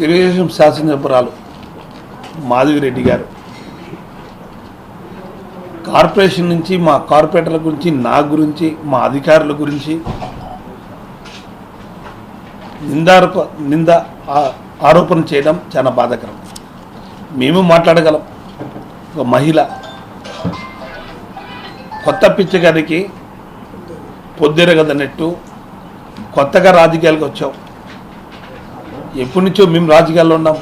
తెలుగుదేశం శాసనసభ్యురాలు మాధవిరెడ్డి గారు. కార్పొరేషన్ నుంచి మా కార్పొరేటర్ల గురించి నా గురించి మా అధికారుల గురించి నిందారోప నింద ఆరోపణ చేయడం చాలా బాధాకరం. మేము మాట్లాడగలం. ఒక మహిళ కొత్త పిచ్చగారికి పొద్దురగదన్నట్టు కొత్తగా రాజకీయాలకు వచ్చాం. ఎప్పటి నుంచో మేము రాజకీయాల్లో ఉన్నాం.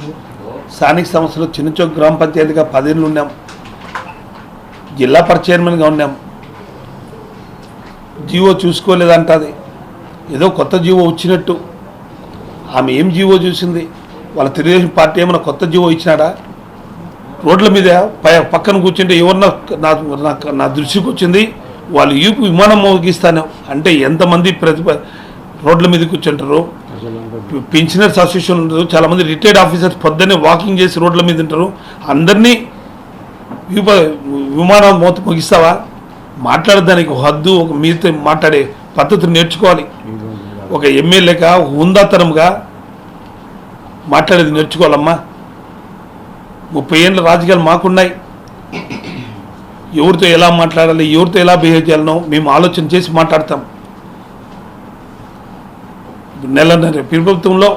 స్థానిక సంస్థలు చిన్నచోక్ గ్రామ పంచాయతీగా పదేళ్ళు ఉన్నాం. జిల్లా పరిషత్ చైర్మన్గా ఉన్నాం. జీవో చూసుకోలేదంటది. ఏదో కొత్త జీవో వచ్చినట్టు. ఆమె ఏం జీవో చూసింది? వాళ్ళ తెలుగుదేశం పార్టీ ఏమైనా కొత్త జీవో ఇచ్చినాడా? రోడ్ల మీద పై పక్కన కూర్చుంటే ఎవరన్నా నా నా- దృష్టికి వచ్చింది వాళ్ళు యూపీ విమానం మోగిస్తాను. అంటే ఎంతమంది ప్రతిభ రోడ్ల మీద కూర్చుంటారు? పెన్షనర్స్ అసోసియేషన్ ఉంటారు చాలామంది రిటైర్డ్ ఆఫీసర్స్ పొద్దున్నే వాకింగ్ చేసి రోడ్ల మీద ఉంటారు అందరినీ విప విమానం మోత ముగిస్తావా? మాట్లాడడానికి ఒక హద్దు ఒక మీతో మాట్లాడే పద్ధతిని నేర్చుకోవాలి. ఒక ఎమ్మెల్యేగా ఒక హుందాతనంగా మాట్లాడేది నేర్చుకోవాలమ్మా. ముప్పై ఏళ్ళ రాజకీయాలు మాకున్నాయి. ఎవరితో ఎలా మాట్లాడాలి ఎవరితో ఎలా బిహేవ్ చేయాలనో మేము ఆలోచన చేసి మాట్లాడతాం. నెలన్నర. ప్రభుత్వంలో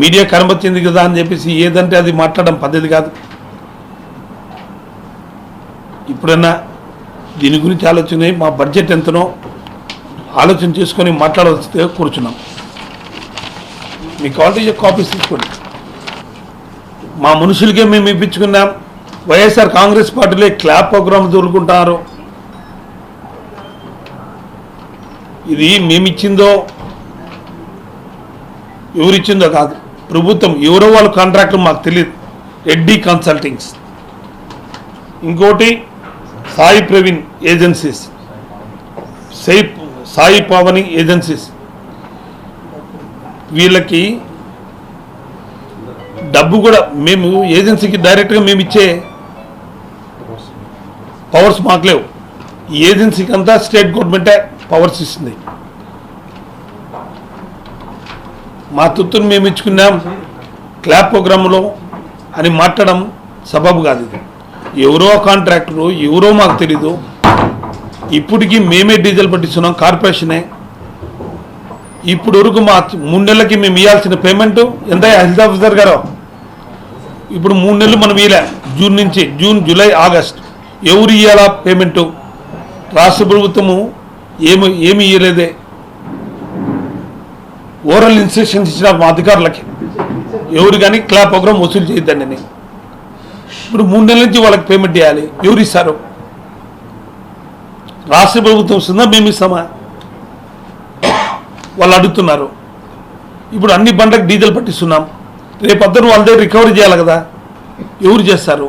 మీడియా కనబచ్చింది కదా అని చెప్పేసి ఏదంటే అది మాట్లాడడం పద్ధతి కాదు. ఇప్పుడన్నా దీని గురించి ఆలోచన మా బడ్జెట్ ఎంతనో ఆలోచన చేసుకొని మాట్లాడవలసి కూర్చున్నాం. మీకు కావాలంటే కాపీస్ తీసుకోండి. మా మనుషులకే మేము ఇప్పించుకున్నాం. వైఎస్ఆర్ కాంగ్రెస్ పార్టీలో క్లాప్ ప్రోగ్రామ్ దొరుకుంటున్నారు ఇది మేమిచ్చిందో ఎవరిచ్చిందో కాదు. ప్రభుత్వం ఎవరో వాళ్ళ కాంట్రాక్టర్ మాకు తెలియదు రెడ్డి కన్సల్టింగ్స్ ఇంకోటి సాయి ప్రవీణ్ ఏజెన్సీస్. సాయి సాయి పవని ఏజెన్సీస్. వీళ్ళకి డబ్బు కూడా మేము ఏజెన్సీకి డైరెక్ట్గా మేము ఇచ్చే పవర్స్ మాకు లేవు. ఈ ఏజెన్సీకి అంతా స్టేట్ గవర్నమెంటే పవర్స్ ఇస్తుంది. మా తుత్తును మేము ఇచ్చుకున్నాం. క్లాప్ ప్రోగ్రాంలో అని మాట్లాడడం సబబు కాదు ఇది. ఎవరో కాంట్రాక్టరు ఎవరో మాకు తెలీదు. ఇప్పటికీ మేమే డీజిల్ పట్టిస్తున్నాం కార్పొరేషనే. ఇప్పుడు వరకు మా మూడు నెలలకి మేము ఇవ్వాల్సిన పేమెంట్ ఎంత? హెల్త్ ఆఫీసర్ గారు. ఇప్పుడు మూడు నెలలు మనం ఇవ్వలే జూన్ నుంచి జూన్ జూలై ఆగస్ట్. ఎవరు ఇవ్వాలా పేమెంటు? రాష్ట్ర ప్రభుత్వము ఏమి ఏమి ఇవ్వలేదే ఓరల్ ఇన్స్ట్రక్షన్స్ ఇచ్చిన మా అధికారులకి. ఎవరు కానీ క్లాప్ ప్రోగ్రామ్ వసూలు చేయొద్దండి ఇప్పుడు మూడు నెలల నుంచి వాళ్ళకి పేమెంట్ చేయాలి ఎవరు ఇస్తారు? రాష్ట్ర ప్రభుత్వం ఇస్తుందా మేము ఇస్తామా? వాళ్ళు అడుగుతున్నారు. ఇప్పుడు అన్ని బండ్లకు డీజిల్ పట్టిస్తున్నాం. రేపు అద్దరు వాళ్ళ దగ్గర రికవరీ చేయాలి కదా. ఎవరు చేస్తారు?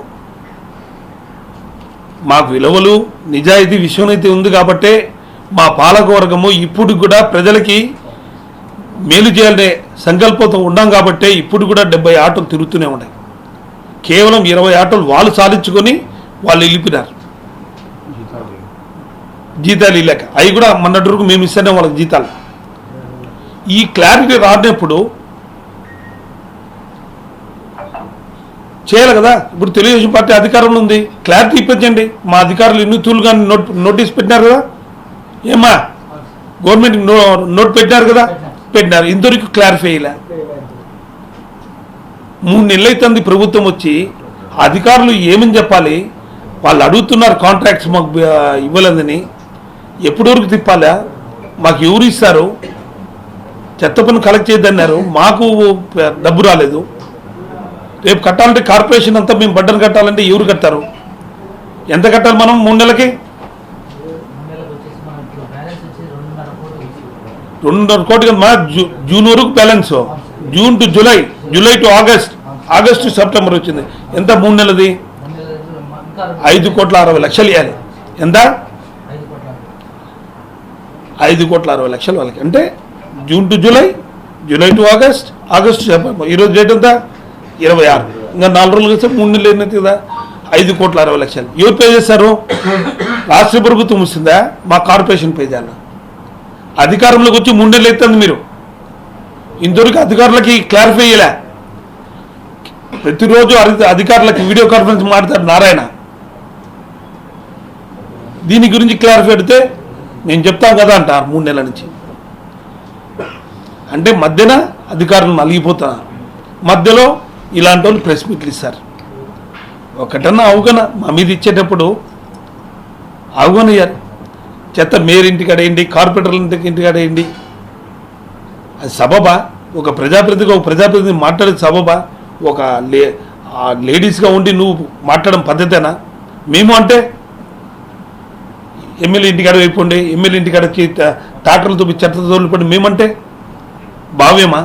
మాకు విలువలు నిజాయితీ విషయమైతే ఉంది కాబట్టే మా పాలకవర్గము ఇప్పుడు కూడా ప్రజలకి మేలు చేయాలనే సంకల్పంతో ఉన్నాం కాబట్టే ఇప్పుడు కూడా డెబ్బై ఆటోలు తిరుగుతూనే ఉన్నాయి. కేవలం ఇరవై ఆటోలు వాళ్ళు సాధించుకొని వాళ్ళు వెళ్ళిపోయినారు. జీతాలు ఇల్లేక అవి కూడా మొన్నటి వరకు మేము ఇస్తేనే వాళ్ళకి జీతాలు. ఈ క్లారిటీ రానప్పుడు చేయాలి కదా? ఇప్పుడు తెలుగుదేశం పార్టీ అధికారంలో ఉంది. క్లారిటీ ఇప్పించండి. మా అధికారులు ఎన్ని తూలు కానీ నోట్ నోటీస్ పెట్టినారు కదా? ఏమా గవర్నమెంట్ నోట్ పెట్టినారు కదా? పెట్టినారు. ఇంతవరకు క్లారిఫై అయ్యలే మూడు నెలలైతుంది ప్రభుత్వం వచ్చి అధికారులు ఏమని చెప్పాలి? వాళ్ళు అడుగుతున్నారు కాంట్రాక్ట్స్ మాకు ఇవ్వలేదని. ఎప్పటి వరకు తిప్పాలా? మాకు ఎవరు ఇస్తారు? చెత్త పని కలెక్ట్ చేయొద్దన్నారు. మాకు డబ్బు రాలేదు. రేపు కట్టాలంటే కార్పొరేషన్ అంతా మేము బడ్డను కట్టాలంటే ఎవరు కట్టారు ఎంత కట్టాలి మనం మూడు నెలలకి నెలకు వచ్చేసి మనకి బ్యాలెన్స్ వచ్చేసి రెండున్నర కోట్లు ఇచ్చి రెండున్నర కోటి మా జూ జూన్ వరకు balance. June to July July to August. August September వచ్చింది. ఎంత? మూడు నెలది ఐదు కోట్ల అరవై లక్షలు ఇవ్వాలి ఎంత? ఐదు కోట్ల అరవై లక్షలు వాళ్ళకి. అంటే June to July July to August August September. ఈరోజు డేట్ ఎంత? ఇరవై ఆరు. ఇంకా నాలుగు రోజులు వస్తే మూడు నెలలు ఎన్నది కదా? ఐదు కోట్ల అరవై లక్షలు. ఎవరు పే చేస్తారు? రాష్ట్ర ప్రభుత్వం వస్తుందా? మా కార్పొరేషన్ పే చేయాలి? అధికారంలోకి వచ్చి మూడు నెలలు మీరు. ఇంతవరకు అధికారులకి క్లారిఫై చేయలే. ప్రతిరోజు అధికారులకి అధికారులకు వీడియో కాన్ఫరెన్స్ మాట్లాడతాడు నారాయణ. దీని గురించి క్లారిఫై అడితే నేను చెప్తాను కదా అంటారు మూడు నెలల నుంచి. అంటే మధ్యన అధికారులు నలిగిపోతున్నారు మధ్యలో ఇలాంటి వాళ్ళు ప్రెస్ మీట్లు ఇస్తారు. ఒకటన్నా అవగన మా మీద ఇచ్చేటప్పుడు అవగనయ్యారు చెత్త మేయర్ ఇంటికి అడేయండి కార్పొరేటర్ల ఇంటికి ఇంటికి అది సబబా ఒక ప్రజాప్రతినిధిగా ఒక ప్రజాప్రతినిధి మాట్లాడే సబబా ఒక లే లేడీస్గా ఉండి నువ్వు మాట్లాడడం పద్ధతేనా? మేము అంటే ఎమ్మెల్యే ఇంటికాడ అయిపోండి ఎమ్మెల్యే ఇంటికాడ వచ్చి చూపి చెత్త తోలిపోండి మేమంటే భావ్యమా?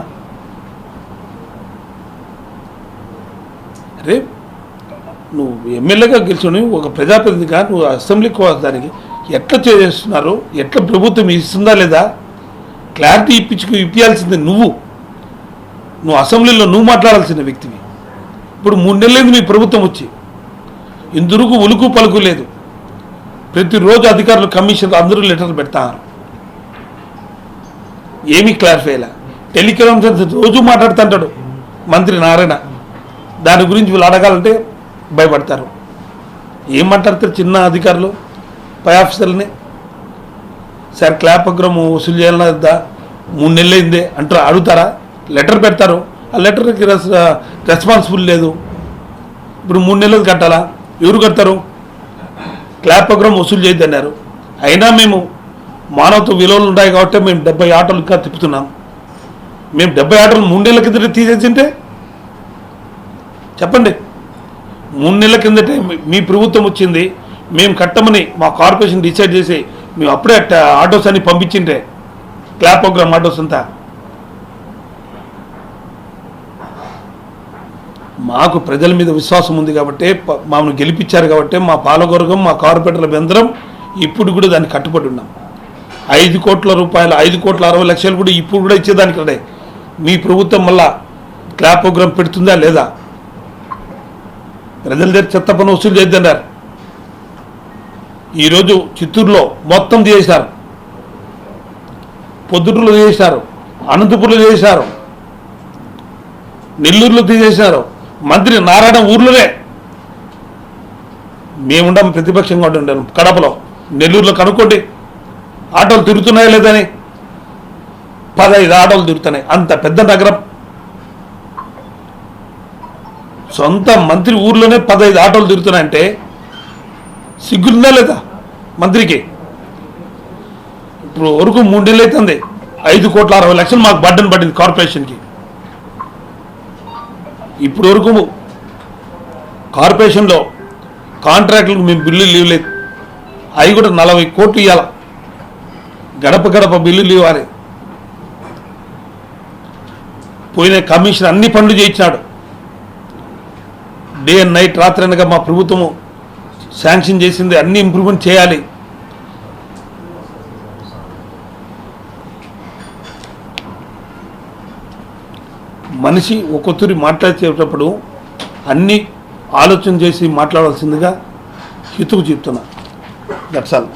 రేపు నువ్వు ఎమ్మెల్యేగా గెలిచుని ఒక ప్రజాప్రతినిధిగా నువ్వు అసెంబ్లీకి దానికి. ఎట్లా చేస్తున్నారు? ఎట్లా ప్రభుత్వం ఇస్తుందా లేదా? క్లారిటీ ఇప్పించుకు ఇప్పించాల్సింది నువ్వు. నువ్వు అసెంబ్లీలో నువ్వు మాట్లాడాల్సిన వ్యక్తివి. ఇప్పుడు మూడు నెలలైంది మీ ప్రభుత్వం వచ్చి. ఇందుకు ఉలుకు పలుకు లేదు. ప్రతిరోజు అధికారులు కమిషన్ అందరూ లెటర్లు పెడతారు. ఏమీ క్లారిఫై అయ్యేలా. టెలికాన్ఫరెన్స్ రోజు మాట్లాడుతుంటాడు మంత్రి నారాయణ. దాని గురించి వీళ్ళు అడగాలంటే భయపడతారు. ఏం మాట్లాడతారు చిన్న అధికారులు? పై ఆఫీసర్లని సార్ క్లాప్ ప్రోగ్రామ్ వసూలు చేయాలన్నా మూడు నెలలు అయింది. అంటారు. అడుగుతారా? లెటర్ పెడతారు. ఆ లెటర్కి రెస్ రెస్పాన్సిబుల్ లేదు. ఇప్పుడు మూడు నెలలు కట్టాలా? ఎవరు కడతారు? క్లాప్ ప్రోగ్రామ్ వసూలు చేయొద్దన్నారు అయినా మేము మానవత్వ విలువలు ఉన్నాయి కాబట్టి మేము డెబ్బై ఆటోలు ఇంకా తిప్పుతున్నాం. మేము డెబ్బై ఆటోలు మూడు నెలల కిందట తీసేసింటే? చెప్పండి. మూడు నెలల కిందటే మీ ప్రభుత్వం వచ్చింది. మేము కట్టమని మా కార్పొరేషన్ డిసైడ్ చేసి మేము అప్పుడే ఆటోస్ అని పంపించిండ్రే. క్లాప్ ప్రోగ్రామ్ ఆటోస్ అంతా. మాకు ప్రజల మీద విశ్వాసం ఉంది కాబట్టి ప- మమ్మల్ని గెలిపించారు కాబట్టి మా పాలగొరగం మా కార్పొరేటర్ల బెందరం ఇప్పుడు కూడా దాన్ని కట్టుబడి ఉన్నాం. ఐదు కోట్ల రూపాయలు ఐదు కోట్ల అరవై లక్షలు కూడా ఇప్పుడు కూడా ఇచ్చేదానికి రెడీ. మీ ప్రభుత్వం మళ్ళా క్లాప్ ప్రోగ్రామ్ పెడుతుందా లేదా? ప్రజల దగ్గర చెత్త పని వసూలు చేద్దన్నారు ఈరోజు చిత్తూరులో మొత్తం చేశారు. పొద్దుటూరులో చేశారు అనంతపూర్లో చేశారు నెల్లూరులో తీసేశారు మంత్రి నారాయణ ఊర్లోనే. మేముండం ప్రతిపక్షంగా ఉండాం కడపలో నెల్లూరులో కనుక్కోండి. ఆటోలు తిరుగుతున్నాయా లేదని పదహైదు ఆటోలు తిరుగుతున్నాయి అంత పెద్ద నగరం. సొంత మంత్రి ఊర్లోనే పదహైదు ఆటోలు తిరుగుతున్నాయంటే సిగ్గుందా లేదా? మంత్రికి. ఇప్పుడు వరకు మూడు నెలలు అవుతుంది ఐదు కోట్ల అరవై లక్షలు మాకు బడ్డన్ పడింది కార్పొరేషన్కి. ఇప్పుడు వరకు కార్పొరేషన్లో కాంట్రాక్టులకు మేము బిల్లులు లేదు. అవి కూడా నలభై కోట్లు ఇవ్వాలి గడప గడప బిల్లులు ఇవ్వాలి పోయిన కమిషన్ అన్ని పనులు చేయించినాడు. డే అండ్ నైట్ రాత్రి అనగా మా ప్రభుత్వము శాంక్షన్ చేసింది అన్ని ఇంప్రూవ్మెంట్ చేయాలి. మనిషి ఒక్కొక్కరి మాట్లాడేటప్పుడు అన్ని ఆలోచన చేసి మాట్లాడాల్సిందిగా హితుకు చెప్తున్నా. That's all